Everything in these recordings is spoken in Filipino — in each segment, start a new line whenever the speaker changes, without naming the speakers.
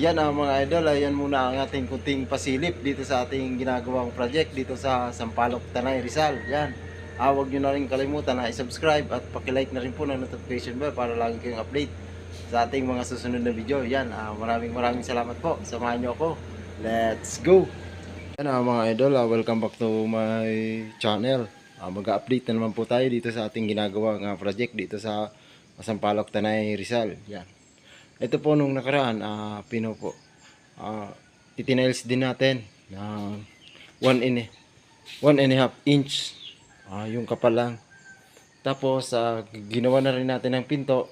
Yan ah, mga idol, ayan muna ang ating kunting pasilip dito sa ating ginagawang project dito sa Sampaloc, Tanay, Rizal. Yan. Ah, huwag nyo na rin kalimutan na i-subscribe at pakilike na rin po ng notification bell para lagi kayong update sa ating mga susunod na video. Yan, ah, maraming maraming salamat po. Samahan nyo ako. Let's go! Yan ah, mga idol, ah, welcome back to my channel. Ah, Mag-update na naman po tayo dito sa ating ginagawang ah, project dito sa Sampaloc, Tanay, Rizal. Yan. Ito po nung nakaraan, ah pino po. Ah, titinails din natin na 1 and, one and a half inch ah, yung kapal lang. Tapos, ah, ginawa na rin natin ng pinto.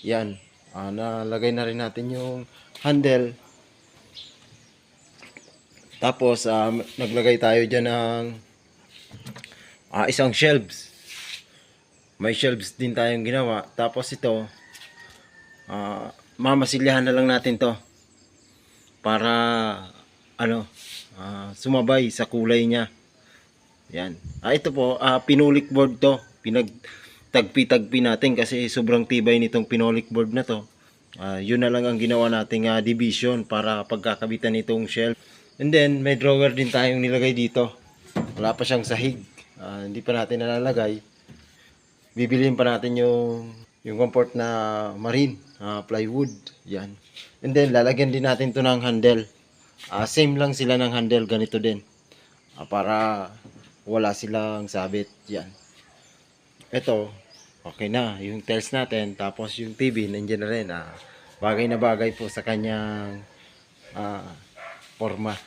Yan. Ah, nalagay na rin natin yung handle. Tapos, ah, naglagay tayo dyan ng ah, isang shelves. May shelves din tayong ginawa. Tapos ito, ah mamasilyahan na lang natin to para ano ah, sumabay sa kulay niya. Yan. Ah ito po ah, pinulik board to. Pinagtagpi-tagpi natin kasi sobrang tibay nitong pinulik board na to. Ah, yun na lang ang ginawa nating ah, division para pagkakabitan nitong shelf and then may drawer din tayong nilagay dito. Wala pa siyang sahig. Ah, hindi pa natin nalalagay. Bibiliin pa natin yung yung comfort na marine ah, plywood yan. And then lalagyan din natin to ng handle. Ah, same lang sila ng handle ganito din. Ah, para wala silang sabit yan. Ito okay na yung tiles natin tapos yung TV nandiyan na rin. Ah, bagay na bagay po sa kanyang ah, forma.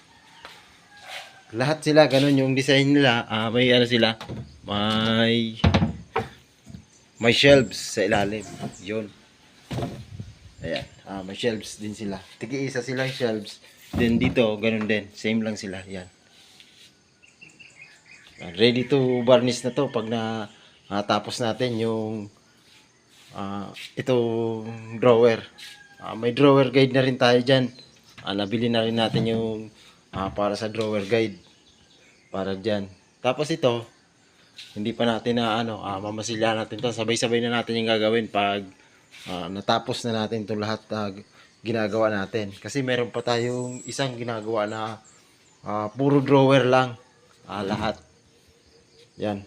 Lahat sila ganun yung design nila. Ah, may ano sila? May may shelves sa ilalim. Yun. Ayan. Ah, may shelves din sila. Tigi-isa silang shelves. Then dito, ganun din. Same lang sila. Yan. Ah, Ready to varnish na to pag na ah, tapos natin yung ah, itong drawer. Ah, may drawer guide na rin tayo dyan. Ah, nabili na rin natin yung ah, para sa drawer guide. Para dyan. Tapos ito, hindi pa natin na ano, ah, mamasilya natin to. Sabay-sabay na natin yung gagawin pag ah, natapos na natin itong lahat na ginagawa natin. Kasi meron pa tayong isang ginagawa na ah, puro drawer lang ah, lahat. Yan.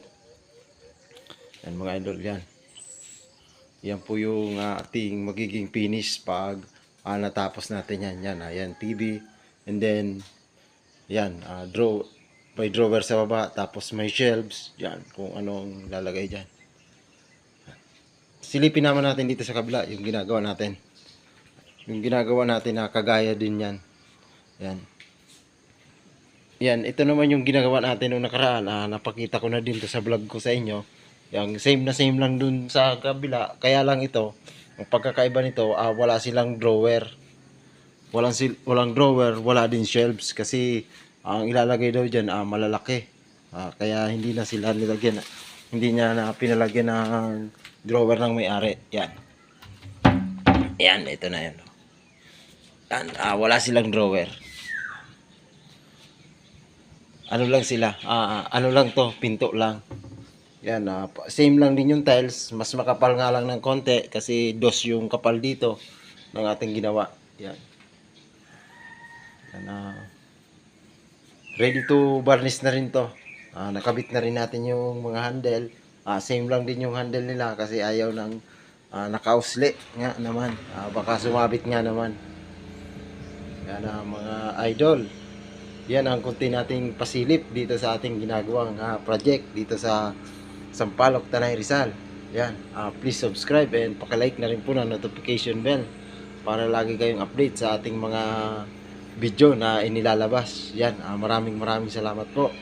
Yan mga idol, yan. Yan po yung ah, ating magiging finish pag ah, natapos natin yan. Yan, ah, yan, TV. And then, yan, ah, draw, may drawer sa baba, tapos may shelves, yan, kung anong lalagay dyan. Silipin naman natin dito sa kabila, yung ginagawa natin. Yung ginagawa natin na kagaya din yan. Yan. Yan, ito naman yung ginagawa natin nung nakaraan, ah, napakita ko na din to sa vlog ko sa inyo. Yung same na same lang dun sa kabila, kaya lang ito, ang pagkakaiba nito, ah, wala silang drawer. Walang, sil- walang drawer, wala din shelves kasi ang ilalagay daw dyan ah, malalaki. Ah, kaya hindi na sila nilagyan. Hindi niya na pinalagyan ng drawer ng may-ari. Yan. Yan, ito na yan. Yan, ah, wala silang drawer. Ano lang sila? Ah, ah, ano lang to? Pinto lang. Yan, ah, same lang din yung tiles. Mas makapal nga lang ng konti kasi dos yung kapal dito ng ating ginawa. Yan. Yan, ah, ready to varnish na rin to. Ah, nakabit na rin natin yung mga handle. Ah, same lang din yung handle nila kasi ayaw ng ah, nakausli nga naman. Ah, baka sumabit nga naman. Yan ang mga idol. Yan ang kunti nating pasilip dito sa ating ginagawang ah, project dito sa Sampaloc, Tanay Rizal. Yan. Ah, please subscribe and pakilike na rin po ng notification bell para lagi kayong update sa ating mga video na inilalabas. Yan. Ah, maraming maraming salamat po.